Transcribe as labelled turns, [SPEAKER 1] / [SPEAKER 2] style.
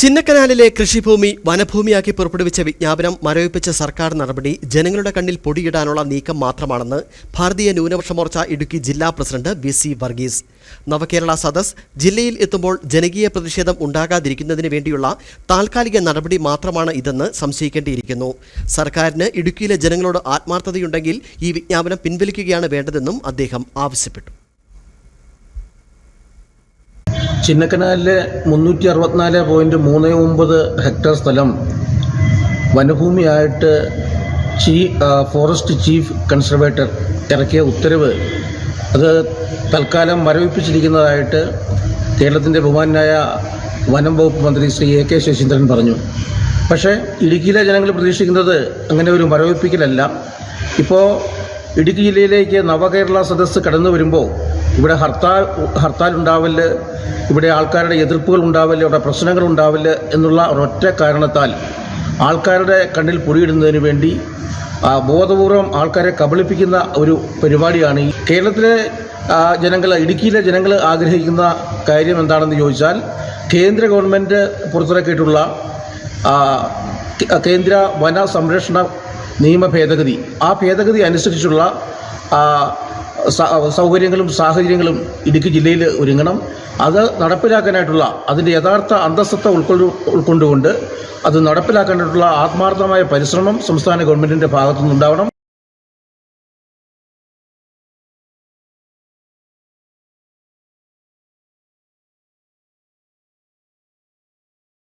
[SPEAKER 1] ചിന്നക്കനാലിലെ കൃഷിഭൂമി വനഭൂമിയാക്കി പുറപ്പെടുവിച്ച വിജ്ഞാപനം മരവിപ്പിച്ച സർക്കാർ നടപടി ജനങ്ങളുടെ കണ്ണിൽ പൊടിയിടാനുള്ള നീക്കം മാത്രമാണെന്ന് ഭാരതീയ ന്യൂനപക്ഷ മോർച്ച ഇടുക്കി ജില്ലാ president V C Varghese. Navakerala Sadas ജില്ലയിൽ എത്തുമ്പോൾ ജനകീയ പ്രതിഷേധം ഉണ്ടാകാതിരിക്കുന്നതിന് വേണ്ടിയുള്ള താൽക്കാലിക നടപടി മാത്രമാണ് ഇതെന്ന് സംശയിക്കേണ്ടിയിരിക്കുന്നു. സർക്കാരിന് ഇടുക്കിയിലെ ജനങ്ങളോട് ആത്മാർത്ഥതയുണ്ടെങ്കിൽ ഈ വിജ്ഞാപനം പിൻവലിക്കുകയാണ് വേണ്ടതെന്നും അദ്ദേഹം ആവശ്യപ്പെട്ടു.
[SPEAKER 2] ചിന്നക്കനാലിലെ മുന്നൂറ്റി അറുപത്തിനാല് പോയിന്റ് മൂന്ന് ഒമ്പത് ഹെക്ടർ സ്ഥലം വനഭൂമിയായിട്ട് ചീ ഫോറസ്റ്റ് ചീഫ് കൺസർവേറ്റർ ഇറക്കിയ ഉത്തരവ്. അത് തൽക്കാലം മരവിപ്പിച്ചിരിക്കുന്നതായിട്ട് കേരളത്തിന്റെ ബഹുമാനായ വനം വകുപ്പ് മന്ത്രി ശ്രീ എ കെ ശശീന്ദ്രൻ പറഞ്ഞു. പക്ഷേ ഇടുക്കിയിലെ ജനങ്ങൾ പ്രതീക്ഷിക്കുന്നത് അങ്ങനെ ഒരു മരവിപ്പിക്കലല്ല ഇപ്പോൾ ഇടുക്കി ജില്ലയിലേക്ക് നവകേരള സദസ്സ് കടന്നു വരുമ്പോൾ ഇവിടെ ഹർത്താൽ ഹർത്താൽ ഉണ്ടാവൽ ഇവിടെ ആൾക്കാരുടെ എതിർപ്പുകൾ ഉണ്ടാവൽ ഇവിടെ പ്രശ്നങ്ങൾ ഉണ്ടാവൽ എന്നുള്ള ഒരൊറ്റ കാരണത്താൽ ആൾക്കാരുടെ കണ്ണിൽ പൊടിയിടുന്നതിന് വേണ്ടി ബോധപൂർവം ആൾക്കാരെ കബളിപ്പിക്കുന്ന ഒരു പരിപാടിയാണ് കേരളത്തിലെ ജനങ്ങൾ ഇടുക്കിയിലെ ജനങ്ങൾ ആഗ്രഹിക്കുന്ന കാര്യം എന്താണെന്ന് ചോദിച്ചാൽ കേന്ദ്ര ഗവൺമെന്റ് പുറത്തിറക്കിയിട്ടുള്ള കേന്ദ്ര വന സംരക്ഷണ നിയമ ഭേദഗതി. ആ ഭേദഗതി അനുസരിച്ചുള്ള സൗകര്യങ്ങളും സാഹചര്യങ്ങളും ഇടുക്കി ജില്ലയിൽ ഒരുങ്ങണം. അത് നടപ്പിലാക്കാനായിട്ടുള്ള അതിന്റെ യഥാർത്ഥ അന്തസ്സത്ത ഉൾക്കൊള്ളു ഉൾക്കൊണ്ടുകൊണ്ട് അത് നടപ്പിലാക്കാനായിട്ടുള്ള ആത്മാർത്ഥമായ പരിശ്രമം സംസ്ഥാന ഗവൺമെന്റിന്റെ ഭാഗത്തുനിന്നുണ്ടാവണം.